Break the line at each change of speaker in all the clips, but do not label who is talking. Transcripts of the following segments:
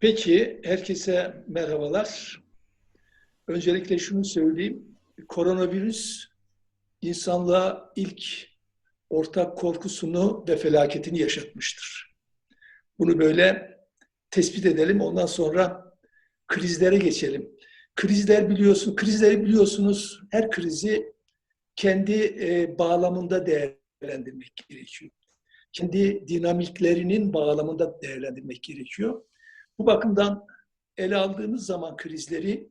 Peki, herkese merhabalar. Öncelikle şunu söyleyeyim. Koronavirüs insanlığa ilk ortak korkusunu ve felaketini yaşatmıştır. Bunu böyle tespit edelim. Ondan sonra krizlere geçelim. Krizler biliyorsun, krizleri biliyorsunuz. Her krizi kendi e, bağlamında değerlendirmek gerekiyor. Kendi dinamiklerinin bağlamında değerlendirmek gerekiyor. Bu bakımdan ele aldığımız zaman krizleri,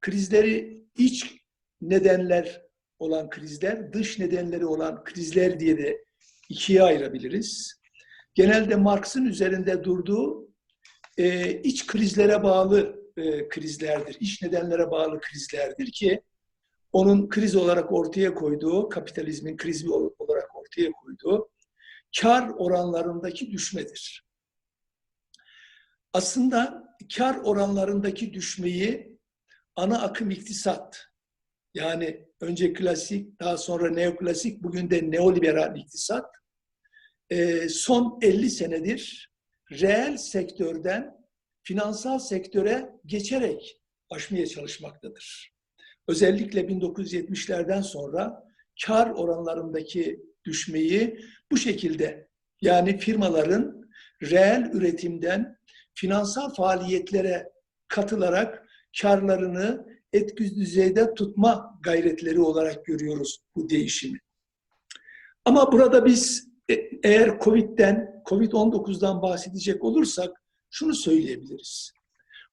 krizleri iç nedenler olan krizler, dış nedenleri olan krizler diye de ikiye ayırabiliriz. Genelde Marx'ın üzerinde durduğu e, iç krizlere bağlı e, krizlerdir, iç nedenlere bağlı krizlerdir ki onun kriz olarak ortaya koyduğu, kapitalizmin krizi olarak ortaya koyduğu kar oranlarındaki düşmedir. Aslında kar oranlarındaki düşmeyi ana akım iktisat, yani önce klasik, daha sonra neoklasik, bugün de neoliberal iktisat, e, son 50 senedir reel sektörden finansal sektöre geçerek aşmaya çalışmaktadır. Özellikle 1970'lerden sonra kar oranlarındaki düşmeyi bu şekilde yani firmaların reel üretimden finansal faaliyetlere katılarak karlarını etkisiz düzeyde tutma gayretleri olarak görüyoruz bu değişimi. Ama burada biz e, eğer Covid'den, Covid-19'dan bahsedecek olursak şunu söyleyebiliriz.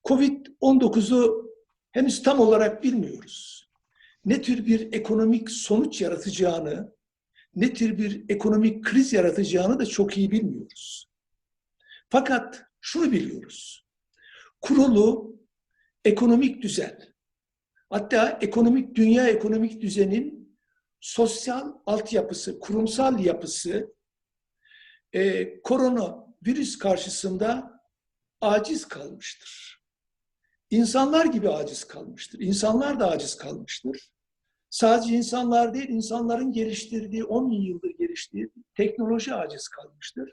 Covid-19'u henüz tam olarak bilmiyoruz. Ne tür bir ekonomik sonuç yaratacağını, ne tür bir ekonomik kriz yaratacağını da çok iyi bilmiyoruz. Fakat şunu biliyoruz. Kurulu ekonomik düzen, hatta ekonomik dünya ekonomik düzenin sosyal altyapısı, kurumsal yapısı e, korona virüs karşısında aciz kalmıştır. İnsanlar gibi aciz kalmıştır. İnsanlar da aciz kalmıştır. Sadece insanlar değil, insanların geliştirdiği, 10 yıldır geliştirdiği teknoloji aciz kalmıştır.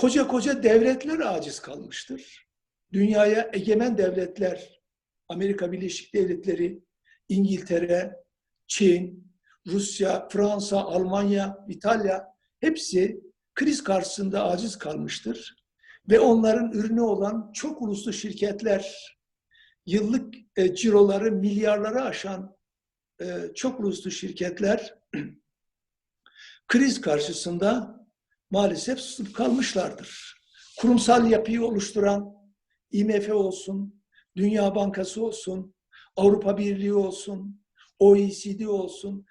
Koca koca devletler aciz kalmıştır. Dünyaya egemen devletler, Amerika Birleşik Devletleri, İngiltere, Çin, Rusya, Fransa, Almanya, İtalya hepsi kriz karşısında aciz kalmıştır. Ve onların ürünü olan çok uluslu şirketler, yıllık e, ciroları milyarları aşan e, çok uluslu şirketler kriz karşısında maalesef susup kalmışlardır. Kurumsal yapıyı oluşturan IMF olsun, Dünya Bankası olsun, Avrupa Birliği olsun, OECD olsun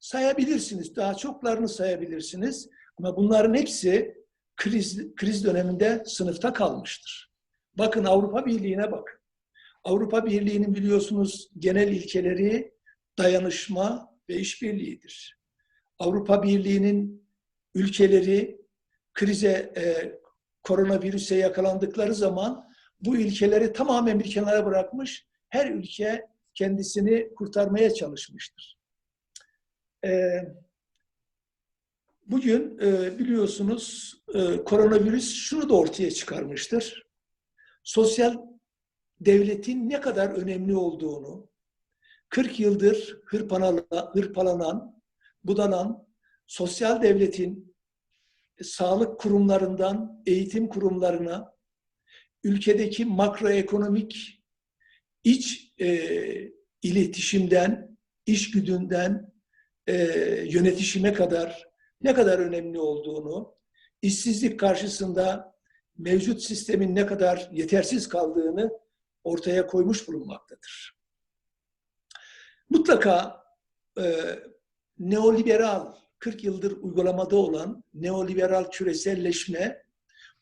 sayabilirsiniz. Daha çoklarını sayabilirsiniz. Ama bunların hepsi kriz, kriz döneminde sınıfta kalmıştır. Bakın Avrupa Birliği'ne bakın. Avrupa Birliği'nin biliyorsunuz genel ilkeleri dayanışma ve işbirliğidir. Avrupa Birliği'nin ülkeleri krize, e, koronavirüse yakalandıkları zaman bu ilkeleri tamamen bir kenara bırakmış, her ülke kendisini kurtarmaya çalışmıştır. E, bugün e, biliyorsunuz e, koronavirüs şunu da ortaya çıkarmıştır. Sosyal devletin ne kadar önemli olduğunu, 40 yıldır hırpalanan, budanan sosyal devletin sağlık kurumlarından eğitim kurumlarına, ülkedeki makroekonomik iç e, iletişimden, iş güdünden e, yönetişime kadar ne kadar önemli olduğunu, işsizlik karşısında mevcut sistemin ne kadar yetersiz kaldığını ortaya koymuş bulunmaktadır. Mutlaka e, neoliberal 40 yıldır uygulamada olan neoliberal küreselleşme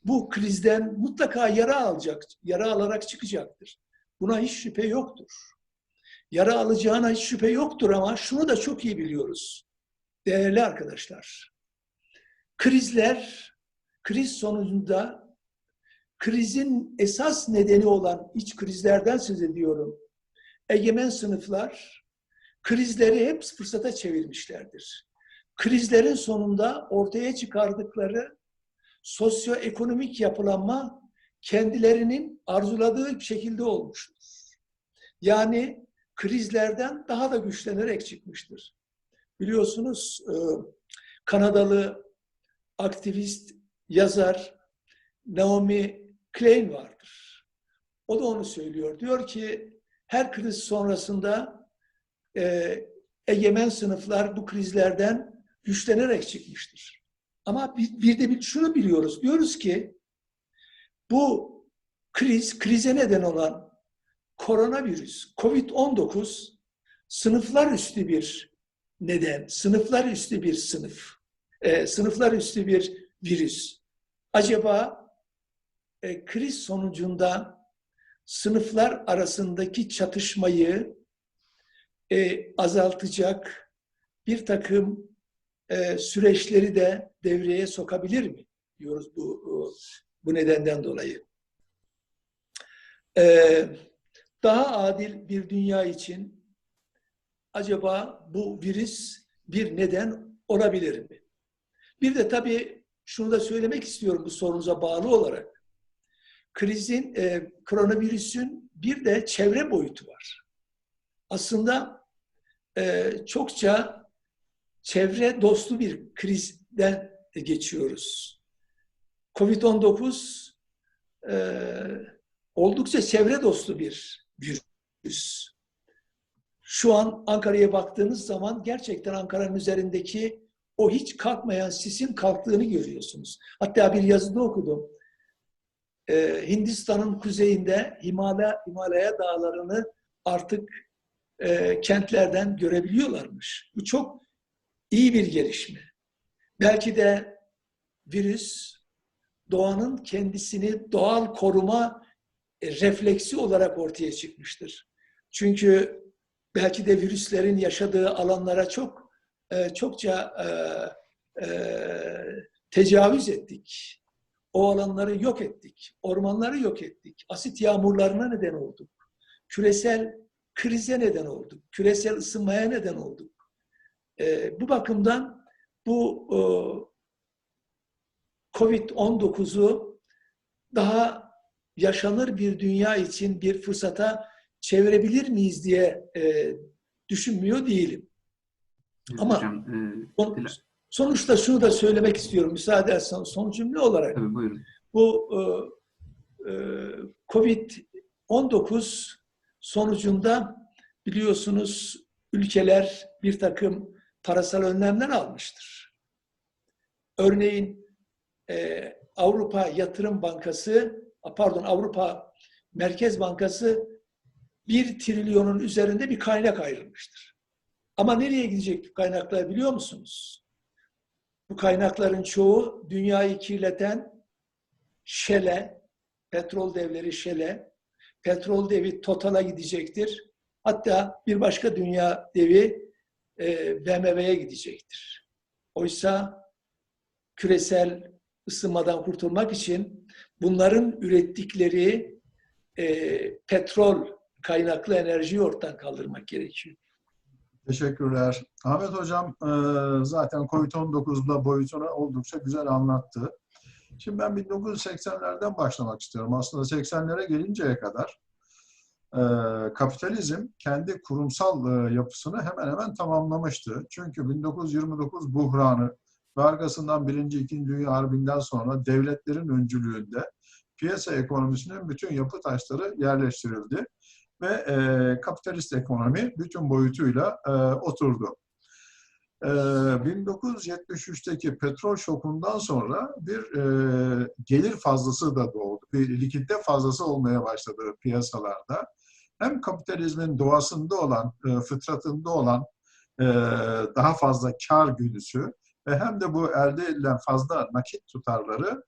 bu krizden mutlaka yara alacak, yara alarak çıkacaktır. Buna hiç şüphe yoktur. Yara alacağına hiç şüphe yoktur ama şunu da çok iyi biliyoruz. Değerli arkadaşlar, krizler, kriz sonucunda krizin esas nedeni olan iç krizlerden söz ediyorum. Egemen sınıflar krizleri hep fırsata çevirmişlerdir krizlerin sonunda ortaya çıkardıkları sosyoekonomik yapılanma kendilerinin arzuladığı şekilde olmuştur. Yani krizlerden daha da güçlenerek çıkmıştır. Biliyorsunuz e, Kanadalı aktivist, yazar Naomi Klein vardır. O da onu söylüyor. Diyor ki her kriz sonrasında e, egemen sınıflar bu krizlerden güçlenerek çıkmıştır. Ama bir, de şunu biliyoruz. Diyoruz ki bu kriz, krize neden olan koronavirüs, COVID-19 sınıflar üstü bir neden, sınıflar üstü bir sınıf, e, sınıflar üstü bir virüs. Acaba e, kriz sonucunda sınıflar arasındaki çatışmayı e, azaltacak bir takım e, süreçleri de devreye sokabilir mi? Diyoruz bu bu nedenden dolayı. E, daha adil bir dünya için acaba bu virüs bir neden olabilir mi? Bir de tabii şunu da söylemek istiyorum bu sorunuza bağlı olarak. Krizin, e, koronavirüsün bir de çevre boyutu var. Aslında e, çokça çevre dostu bir krizden geçiyoruz. Covid-19 e, oldukça çevre dostu bir virüs. Şu an Ankara'ya baktığınız zaman gerçekten Ankara'nın üzerindeki o hiç kalkmayan sisin kalktığını görüyorsunuz. Hatta bir yazıda okudum. Ee, Hindistan'ın kuzeyinde Himala, Himalaya dağlarını artık e, kentlerden görebiliyorlarmış. Bu çok iyi bir gelişme. Belki de virüs doğanın kendisini doğal koruma e, refleksi olarak ortaya çıkmıştır. Çünkü belki de virüslerin yaşadığı alanlara çok e, çokça e, tecavüz ettik. O alanları yok ettik. Ormanları yok ettik. Asit yağmurlarına neden olduk. Küresel krize neden olduk. Küresel ısınmaya neden olduk. Bu bakımdan bu Covid-19'u daha yaşanır bir dünya için bir fırsata çevirebilir miyiz diye e, düşünmüyor değilim. Ama Hocam, e, sonuçta şunu da söylemek istiyorum müsaade edersen son cümle olarak.
Tabii buyurun.
Bu e, e, Covid-19 sonucunda biliyorsunuz ülkeler bir takım parasal önlemler almıştır. Örneğin e, Avrupa Yatırım Bankası pardon Avrupa Merkez Bankası bir trilyonun üzerinde bir kaynak ayrılmıştır. Ama nereye gidecek kaynaklar biliyor musunuz? Bu kaynakların çoğu dünyayı kirleten Shell'e, petrol devleri Shell'e, petrol devi Total'a gidecektir. Hatta bir başka dünya devi e, BMW'ye gidecektir. Oysa küresel ısınmadan kurtulmak için bunların ürettikleri e, petrol kaynaklı enerjiyi ortadan kaldırmak gerekiyor.
Teşekkürler. Ahmet Hocam e, zaten COVID-19'da boyutunu oldukça güzel anlattı. Şimdi ben 1980'lerden başlamak istiyorum. Aslında 80'lere gelinceye kadar e, kapitalizm kendi kurumsal e, yapısını hemen hemen tamamlamıştı. Çünkü 1929 buhranı ve arkasından Birinci, İkinci Dünya Harbi'nden sonra devletlerin öncülüğünde piyasa ekonomisinin bütün yapı taşları yerleştirildi ve e, kapitalist ekonomi bütün boyutuyla e, oturdu. E, 1973'teki petrol şokundan sonra bir e, gelir fazlası da doğdu. Bir likitte fazlası olmaya başladı piyasalarda. Hem kapitalizmin doğasında olan, e, fıtratında olan e, daha fazla kar güdüsü ve hem de bu elde edilen fazla nakit tutarları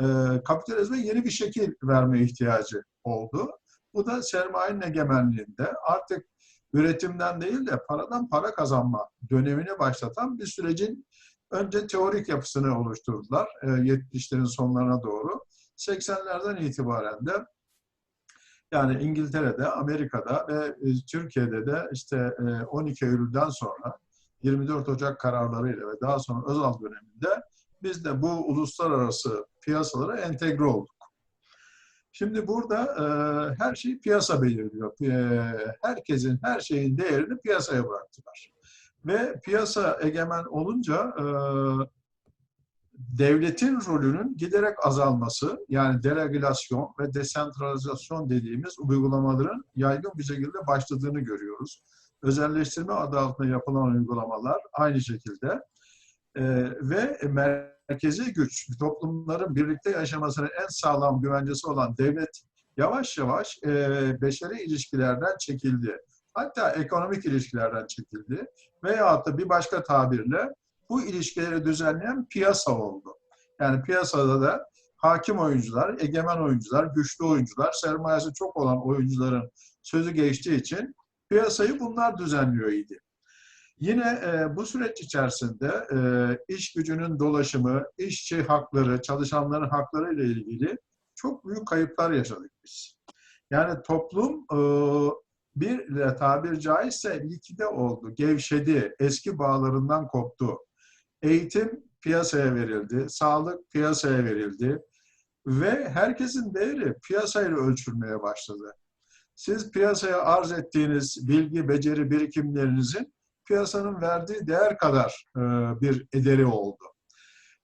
e, kapitalizme yeni bir şekil verme ihtiyacı oldu. Bu da sermayenin egemenliğinde artık üretimden değil de paradan para kazanma dönemini başlatan bir sürecin önce teorik yapısını oluşturdular e, 70'lerin sonlarına doğru. 80'lerden itibaren de yani İngiltere'de, Amerika'da ve e, Türkiye'de de işte 12 e, Eylül'den sonra 24 Ocak kararlarıyla ve daha sonra Özal döneminde biz de bu uluslararası piyasalara entegre olduk. Şimdi burada e, her şeyi piyasa belirliyor. Herkesin, her şeyin değerini piyasaya bıraktılar. Ve piyasa egemen olunca devletin rolünün giderek azalması, yani deregülasyon ve desentralizasyon dediğimiz uygulamaların yaygın bir şekilde başladığını görüyoruz. Özelleştirme adı altında yapılan uygulamalar aynı şekilde e, ve merkezi güç, toplumların birlikte yaşamasının en sağlam güvencesi olan devlet yavaş yavaş e, beşeri ilişkilerden çekildi. Hatta ekonomik ilişkilerden çekildi. Veyahut da bir başka tabirle bu ilişkileri düzenleyen piyasa oldu. Yani piyasada da hakim oyuncular, egemen oyuncular, güçlü oyuncular, sermayesi çok olan oyuncuların sözü geçtiği için piyasayı bunlar düzenliyor idi. Yine e, bu süreç içerisinde e, iş gücünün dolaşımı, işçi hakları, çalışanların hakları ile ilgili çok büyük kayıplar yaşadık biz. Yani toplum e, bir tabir caizse likide oldu, gevşedi, eski bağlarından koptu. Eğitim piyasaya verildi, sağlık piyasaya verildi ve herkesin değeri piyasayla ölçülmeye başladı. Siz piyasaya arz ettiğiniz bilgi, beceri birikimlerinizin piyasanın verdiği değer kadar e, bir ederi oldu.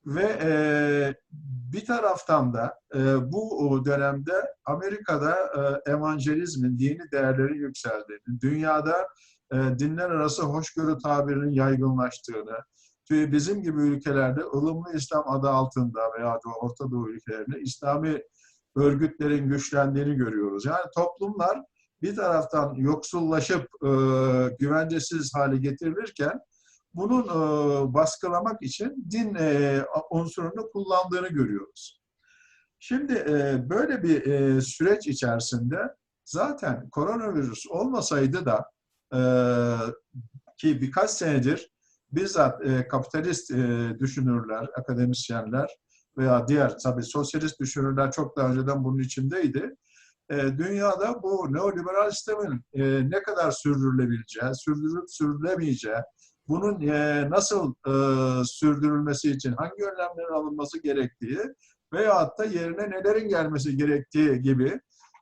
Ve e, bir taraftan da e, bu dönemde Amerika'da evangelizmin, dini değerlerin yükseldiğini, dünyada dinler arası hoşgörü tabirinin yaygınlaştığını, bizim gibi ülkelerde ılımlı İslam adı altında veya Orta Doğu ülkelerinde İslami örgütlerin güçlendiğini görüyoruz. Yani toplumlar bir taraftan yoksullaşıp e, güvencesiz hale getirilirken bunun e, baskılamak için din e, unsurunu kullandığını görüyoruz. Şimdi e, böyle bir e, süreç içerisinde zaten koronavirüs olmasaydı da e, ki birkaç senedir bizzat e, kapitalist e, düşünürler, akademisyenler veya diğer tabii sosyalist düşünürler çok daha önceden bunun içindeydi. E, dünyada bu neoliberal sistemin e, ne kadar sürdürülebileceği, sürdürüp sürdürülemeyeceği, bunun e, nasıl e, sürdürülmesi için hangi önlemlerin alınması gerektiği veyahut da yerine nelerin gelmesi gerektiği gibi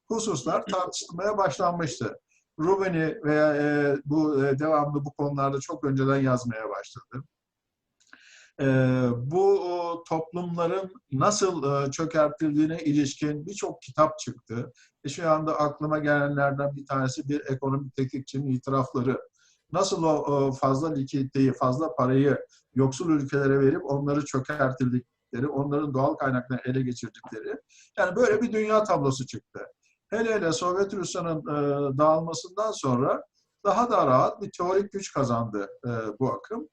hususlar tartışılmaya başlanmıştı. Rubeni veya e, bu e, devamlı bu konularda çok önceden yazmaya başladı. E, bu o, toplumların nasıl e, çökertildiğine ilişkin birçok kitap çıktı. E, şu anda aklıma gelenlerden bir tanesi bir ekonomik tetkikçinin itirafları. Nasıl o, o fazla likiditeyi, fazla parayı yoksul ülkelere verip onları çökertildikleri, onların doğal kaynaklarını ele geçirdikleri. Yani böyle bir dünya tablosu çıktı. Hele hele Sovyet Rusya'nın e, dağılmasından sonra daha da rahat bir teorik güç kazandı e, bu akım.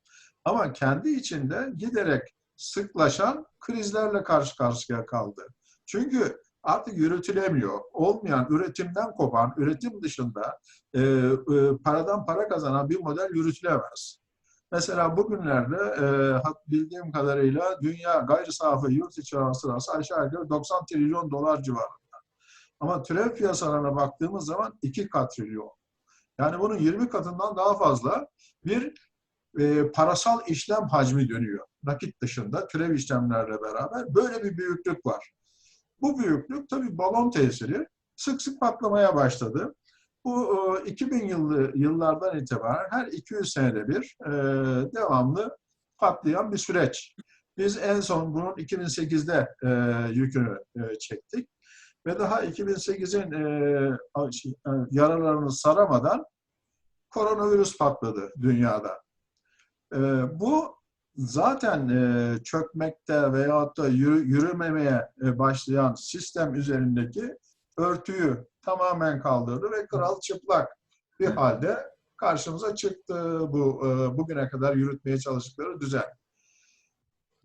Ama kendi içinde giderek sıklaşan krizlerle karşı karşıya kaldı. Çünkü artık yürütülemiyor. Olmayan, üretimden kopan, üretim dışında e, e, paradan para kazanan bir model yürütülemez. Mesela bugünlerde e, bildiğim kadarıyla dünya gayri safi yurt içi hasılası aşağı yukarı 90 trilyon dolar civarında. Ama türev piyasalarına baktığımız zaman 2 katrilyon. Yani bunun 20 katından daha fazla bir e, parasal işlem hacmi dönüyor. Nakit dışında türev işlemlerle beraber böyle bir büyüklük var. Bu büyüklük tabii balon tesiri sık sık patlamaya başladı. Bu e, 2000 yıllı yıllardan itibaren her 200 senede bir e, devamlı patlayan bir süreç. Biz en son bunun 2008'de e, yükünü e, çektik ve daha 2008'in e, şey, e, yaralarını saramadan koronavirüs patladı dünyada. E, bu zaten e, çökmekte veyahut da yürü, yürümemeye e, başlayan sistem üzerindeki örtüyü tamamen kaldırdı ve kral çıplak bir halde karşımıza çıktı bu e, bugüne kadar yürütmeye çalıştıkları düzen.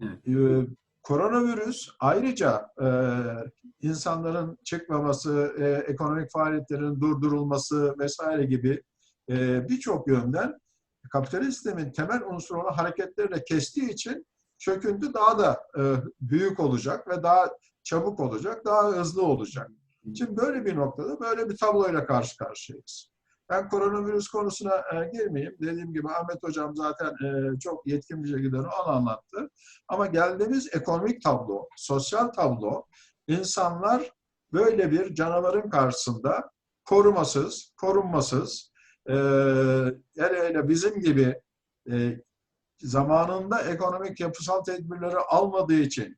Evet. Koronavirüs ayrıca e, insanların çıkmaması, e, ekonomik faaliyetlerin durdurulması vesaire gibi e, birçok yönden kapitalist sistemin temel unsuru olan hareketleri kestiği için çöküntü daha da e, büyük olacak ve daha çabuk olacak, daha hızlı olacak. Şimdi böyle bir noktada böyle bir tabloyla karşı karşıyayız. Ben koronavirüs konusuna e, girmeyeyim. Dediğim gibi Ahmet Hocam zaten e, çok yetkin bir şekilde onu anlattı. Ama geldiğimiz ekonomik tablo, sosyal tablo, insanlar böyle bir canavarın karşısında korumasız, korunmasız, e, hele hele bizim gibi e, zamanında ekonomik yapısal tedbirleri almadığı için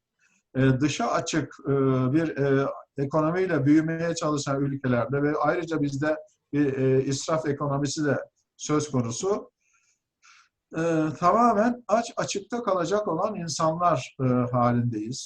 e, dışa açık e, bir e, ekonomiyle büyümeye çalışan ülkelerde ve ayrıca bizde bir e, israf ekonomisi de söz konusu. E, tamamen aç açıkta kalacak olan insanlar e, halindeyiz.